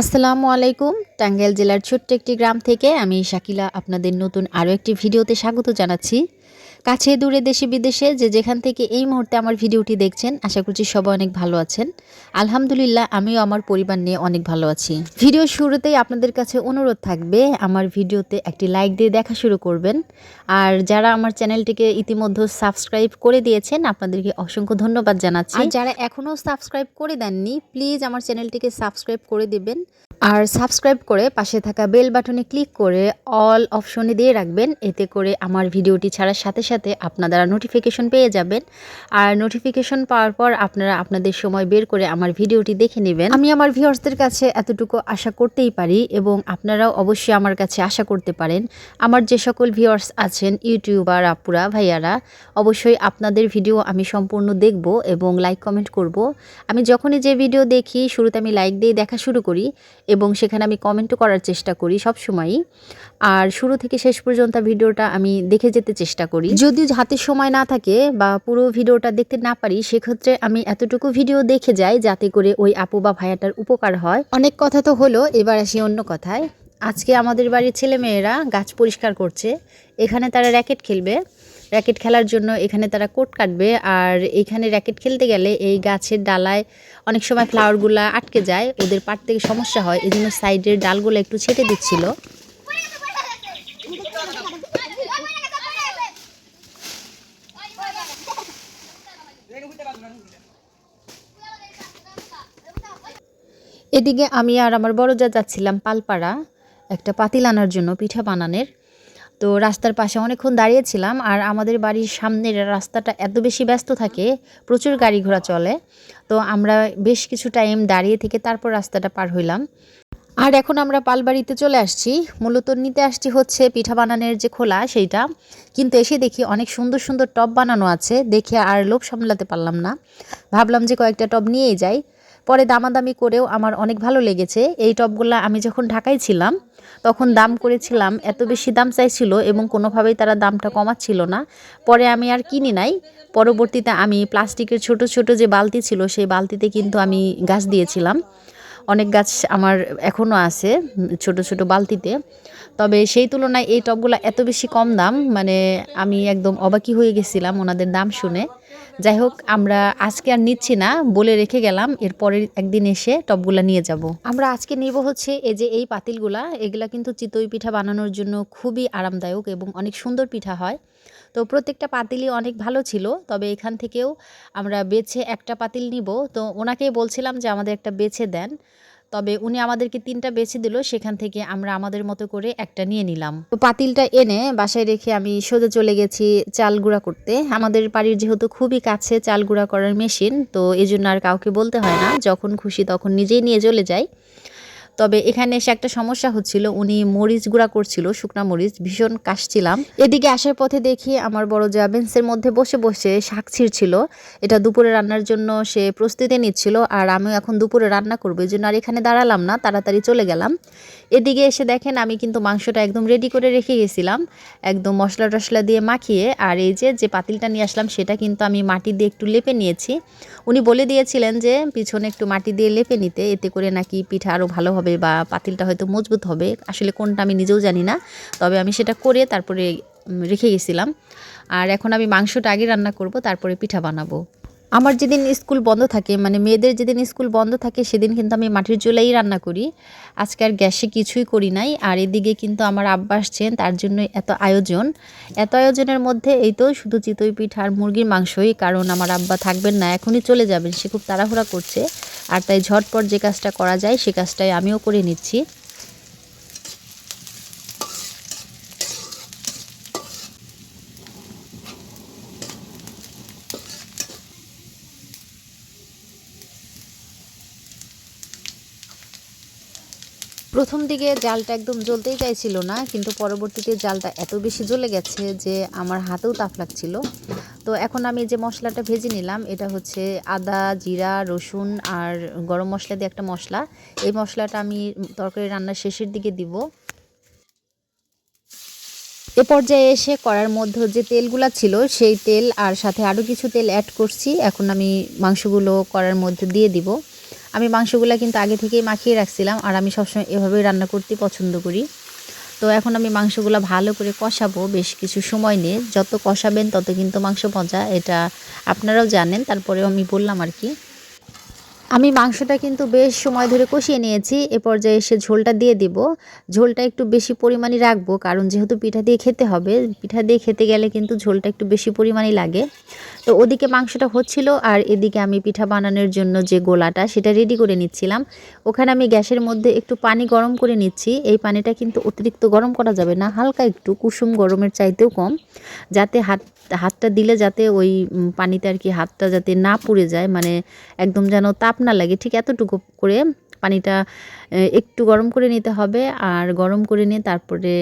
আসসালামু আলাইকুম। টাঙ্গাইল জেলার ছোট্ট একটি গ্রাম থেকে আমি শাকিলা। আপনাদের নতুন আরও একটি ভিডিওতে স্বাগত জানাচ্ছি। কাছে দূরে, দেশে, বিদেশে যে যেখান থেকে এই মুহূর্তে আমার ভিডিওটি দেখছেন, আশা করছি সবাই অনেক ভালো আছেন। আলহামদুলিল্লাহ, আমিও আমার পরিবার নিয়ে অনেক ভালো আছি। ভিডিও শুরুতেই আপনাদের কাছে অনুরোধ থাকবে, আমার ভিডিওতে একটি লাইক দিয়ে দেখা শুরু করবেন। আর যারা আমার চ্যানেলটিকে ইতিমধ্যে সাবস্ক্রাইব করে দিয়েছেন, আপনাদেরকে অসংখ্য ধন্যবাদ জানাচ্ছি। যারা এখনও সাবস্ক্রাইব করে দেননি, প্লিজ আমার চ্যানেলটিকে সাবস্ক্রাইব করে দিবেন। আর সাবস্ক্রাইব করে পাশে থাকা বেল বাটনে ক্লিক করে অল অপশনে দিয়ে রাখবেন। এতে করে আমার ভিডিওটি ছাড়ার সাথে সাথে আপনারা নোটিফিকেশন পেয়ে যাবেন। আর নোটিফিকেশন পাওয়ার পর আপনারা আপনাদের সময় বের করে আমার ভিডিওটি দেখে নেবেন। আমি আমার ভিউয়ার্সদের কাছে এতটুকু আশা করতেই পারি এবং আপনারাও অবশ্যই আমার কাছে আশা করতে পারেন। আমার যে সকল ভিউয়ার্স আছেন ইউটিউবার আপুরা, ভাইয়ারা, অবশ্যই আপনাদের ভিডিও আমি সম্পূর্ণ দেখব এবং লাইক কমেন্ট করব। আমি যখনই যে ভিডিও দেখি, শুরুতে আমি লাইক দিয়ে দেখা শুরু করি এবং সেখানে আমি কমেন্টও করার চেষ্টা করি সব সময়ই আর শুরু থেকে শেষ পর্যন্ত ভিডিওটা আমি দেখে যেতে চেষ্টা করি। যদিও হাতে সময় না থাকে বা পুরো ভিডিওটা দেখতে না পারি, সেক্ষেত্রে আমি এতটুকু ভিডিও দেখে যাই যাতে করে ওই আপু বা ভাইয়াটার উপকার হয়। অনেক কথা তো হলো, এবার আসি অন্য কথায়। আজকে আমাদের বাড়ির ছেলে মেয়েরা গাছ পরিষ্কার করছে, এখানে তারা র্যাকেট খেলবে। র্যাকেট খেলার জন্য এখানে তারা কোট কাটবে। আর এখানে র্যাকেট খেলতে গেলে এই গাছের ডালায় অনেক সময় ফ্লাওয়ারগুলো আটকে যায়, ওদের পাট থেকে সমস্যা হয় এই জন্য সাইডের ডালগুলো একটু ছেটে দিচ্ছিল। এদিকে আমি আর আমার বড় যা যাচ্ছিলাম, পালপাড়া, একটা পাতিল আনার জন্য পিঠা বানানোর। তো রাস্তার পাশে অনেকক্ষণ দাঁড়িয়েছিলাম আর আমাদের বাড়ির সামনের রাস্তাটা এত বেশি ব্যস্ত থাকে, প্রচুর গাড়ি ঘোড়া চলে। তো আমরা বেশ কিছু টাইম দাঁড়িয়ে থেকে তারপর রাস্তাটা পার হইলাম। আর এখন আমরা পালবাড়িতে চলে আসছি। মূলত নিতে আসছি হচ্ছে পিঠা বানানোর যে খোলা সেইটা। কিন্তু এসে দেখি অনেক সুন্দর সুন্দর টব বানানো আছে। দেখে আর লোভ সামলাতে পারলাম না। ভাবলাম যে কয়েকটা টব নিয়েই যাই। পরে দামাদামি করেও আমার অনেক ভালো লেগেছে। এই টবগুলো আমি যখন ঢাকায় ছিলাম, তখন দাম করেছিলাম, এত বেশি দাম চাইছিল এবং কোনোভাবেই তারা দামটা কমাচ্ছিল না। পরে আমি আর কিনি নাই। পরবর্তীতে আমি প্লাস্টিকের ছোট ছোট যে বালতি ছিল, সেই বালতিতে কিন্তু আমি গাছ দিয়েছিলাম। অনেক গাছ আমার এখনও আছে, ছোট ছোট বালতিতে। তবে সেই তুলনায় এই টবগুলো এত বেশি কম দাম মানে আমি একদম অবাকি হয়ে গেছিলাম ওনাদের দাম শুনে। যাই হোক আমরা আজকে আর নিচ্ছি না, বলে রেখে গেলাম এরপরের একদিন এসে টবগুলা নিয়ে যাব। আমরা আজকে নিব হচ্ছে এই যে এই পাতিলগুলা, এগুলা কিন্তু চিতই পিঠা বানানোর জন্য খুবই আরামদায়ক এবং অনেক সুন্দর পিঠা হয়। তো প্রত্যেকটা পাতিলই অনেক ভালো ছিল, তবে এখান থেকেও আমরা বেছে একটা পাতিল নিব। তো ওনাকেই বলছিলাম যে আমাদের একটা বেছে দেন। তবে উনি আমাদেরকে তিনটা বেছে দিল, সেখান থেকে আমরা আমাদের মতো করে একটা নিয়ে নিলাম। তো পাতিলটা এনে বাসায় রেখে আমি সোজা চলে গেছি চাল গুঁড়া করতে। আমাদের বাড়ির যেহেতু খুবই কাছে চাল গুঁড়া করার মেশিন, তো এই আর কাউকে বলতে হয় না। যখন খুশি তখন নিজেই নিয়ে চলে যাই। তবে এখানে এসে একটা সমস্যা হচ্ছিল, উনি মরিচ গুঁড়া করছিল, শুকনা মরিচ, ভীষণ কাশছিলাম। এদিকে আসার পথে দেখি আমার বড় যা বেঞ্চের মধ্যে বসে বসে শাক ছিঁড়ছিল। এটা দুপুরে রান্নার জন্য সে প্রস্তুতি নিচ্ছিল আর আমিও এখন দুপুরে রান্না করব, এই জন্য আর এখানে দাঁড়ালাম না, তাড়াতাড়ি চলে গেলাম। এদিকে এসে দেখেন আমি কিন্তু মাংসটা একদম রেডি করে রেখে গেছিলাম, একদম মশলা টশলা দিয়ে মাখিয়ে আর এই যে যে পাতিলটা নিয়ে আসলাম সেটা কিন্তু আমি মাটি দিয়ে একটু লেপে নিয়েছি। উনি বলে দিয়েছিলেন যে, পিছনে একটু মাটি দিয়ে লেপে নিতে, এতে করে নাকি পিঠা আরও ভালো হবে বা পাতিলটা হয়তো মজবুত হবে, আসলে কোনটা আমি নিজেও জানি না। তবে আমি সেটা করে তারপরে রেখে গেছিলাম। আর এখন আমি মাংসটা আগে রান্না করব, তারপরে পিঠা বানাবো। আমার যেদিন স্কুল বন্ধ থাকে মানে মেয়েদের যেদিন স্কুল বন্ধ থাকে, সেদিন কিন্তু আমি মাটির চুলাই রান্না করি। আজকে আর গ্যাসে কিছুই করি নাই, আর এদিকে কিন্তু আমার আব্বা আসছেন, তার জন্য এত আয়োজন। এত আয়োজনের মধ্যে এই তো শুধু চিতই পিঠা আর মুরগির মাংসই, কারণ আমার আব্বা থাকবেন না, এখনই চলে যাবেন, সে খুব তাড়াহুড়া করছে। আর তাই ঝটপট যে কাজটা করা যায়, সে কাজটাই আমিও করে নিচ্ছি। প্রথম দিকে জালটা একদম জ্বলতেই চাইছিল না, কিন্তু পরবর্তীতে জালটা এত বেশি জ্বলে গেছে যে আমার হাতেও তাপ লাগছিল। তো এখন আমি যে মশলাটা ভেজে নিলাম, এটা হচ্ছে আদা, জিরা, রসুন আর গরম মশলা দিয়ে একটা মশলা। এই মশলাটা আমি তরকারি রান্নার শেষের দিকে দিব। এ পর্যায়ে এসে করার মধ্যে যে তেলগুলো ছিল, সেই তেল আর সাথে আরও কিছু তেল অ্যাড করছি। এখন আমি মাংসগুলো করার মধ্যে দিয়ে দিব। আমি মাংসগুলো কিন্তু আগে থেকেই মাখিয়ে রাখছিলাম, আর আমি সবসময় এভাবেই রান্না করতে পছন্দ করি। তো এখন আমি মাংসগুলো ভালো করে কষাবো, বেশ কিছু সময় নিয়ে। যত কষাবেন তত কিন্তু মাংস মজা, এটা আপনারাও জানেন, তারপরেও আমি বললাম আর কি। আমি মাংসটা কিন্তু বেশ সময় ধরে কষিয়ে নিয়েছি, এ পর্যায়ে এসে ঝোলটা দিয়ে দিব। ঝোলটা একটু বেশি পরিমাণে রাখব, কারণ যেহেতু পিঠা দিয়ে খেতে হবে, পিঠা দিয়ে খেতে গেলে কিন্তু ঝোলটা একটু বেশি পরিমাণে লাগে। তো ওদিকে মাংসটা হচ্ছিল আর এদিকে আমি পিঠা বানানোর জন্য যে গোলাটা সেটা রেডি করে নিচ্ছিলাম। ওখানে আমি গ্যাসের মধ্যে একটু পানি গরম করে নিচ্ছি। এই পানিটা কিন্তু অতিরিক্ত গরম করা যাবে না, হালকা একটু কুসুম গরমের চাইতেও কম, যাতে হাত, হাতটা দিলে যাতে ওই পানিতে আর কি হাতটা যাতে না পুড়ে যায় মানে একদম যেন তাপ না লাগে। ঠিক এতটুকু করে পানিটা একটু গরম করে নিতে হবে। আর গরম করে নিয়ে তারপরে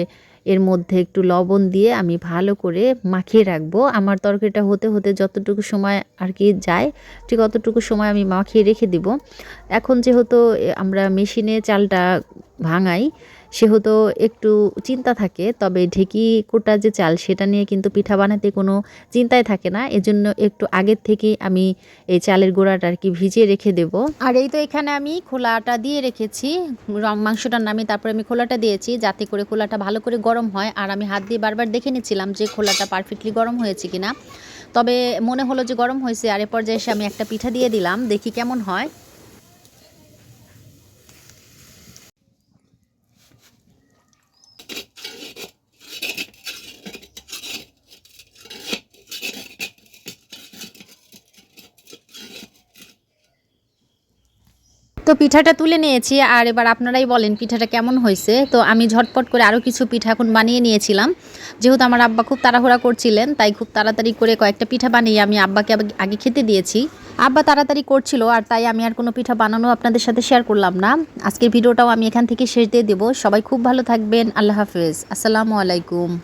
এর মধ্যে একটু লবণ দিয়ে আমি ভালো করে মাখিয়ে রাখব। আমার তরকারিটা হতে হতে যতটুকু সময় আর কি যায়, ঠিক অতটুকু সময় আমি মাখিয়ে রেখে দিব। এখন যেহেতু আমরা মেশিনে চালটা ভাঙাই সেহেতু একটু চিন্তা থাকে, তবে ঢেকি কোটা যে চাল সেটা নিয়ে কিন্তু পিঠা বানাতে কোনো চিন্তাই থাকে না। এজন্য একটু আগের থেকেই আমি এই চালের গোড়াটা আর কি ভিজিয়ে রেখে দেব। আর এই তো এখানে আমি খোলাটা দিয়ে রেখেছি। রং- মাংসটার নামে তারপরে আমি খোলাটা দিয়েছি যাতে করে খোলাটা ভালো করে গরম হয়। আর আমি হাত দিয়ে বারবার দেখে নিচ্ছিলাম যে খোলাটা পারফেক্টলি গরম হয়েছে কিনা। তবে মনে হলো যে গরম হয়েছে, আর এ পর্যায়ে এসে আমি একটা পিঠা দিয়ে দিলাম। দেখি কেমন হয়। তো পিঠাটা তুলে নিয়েছি, আর এবার আপনারাই বলেন পিঠাটা কেমন হয়েছে। তো আমি ঝটপট করে আরও কিছু পিঠা এখন বানিয়ে নিয়েছিলাম। যেহেতু আমার আব্বা খুব তাড়াহুড়া করছিলেন, তাই খুব তাড়াতাড়ি করে কয়েকটা পিঠা বানিয়ে আমি আব্বাকে আগে- খেতে দিয়েছি। আব্বা তাড়াতাড়ি করছিল, আর তাই আমি আর কোনো পিঠা বানানো আপনাদের সাথে শেয়ার করলাম না। আজকের ভিডিওটাও আমি এখান থেকে শেষ দিয়ে দেবো। সবাই খুব ভালো থাকবেন। আল্লাহ হাফেজ। আসসালামু আলাইকুম।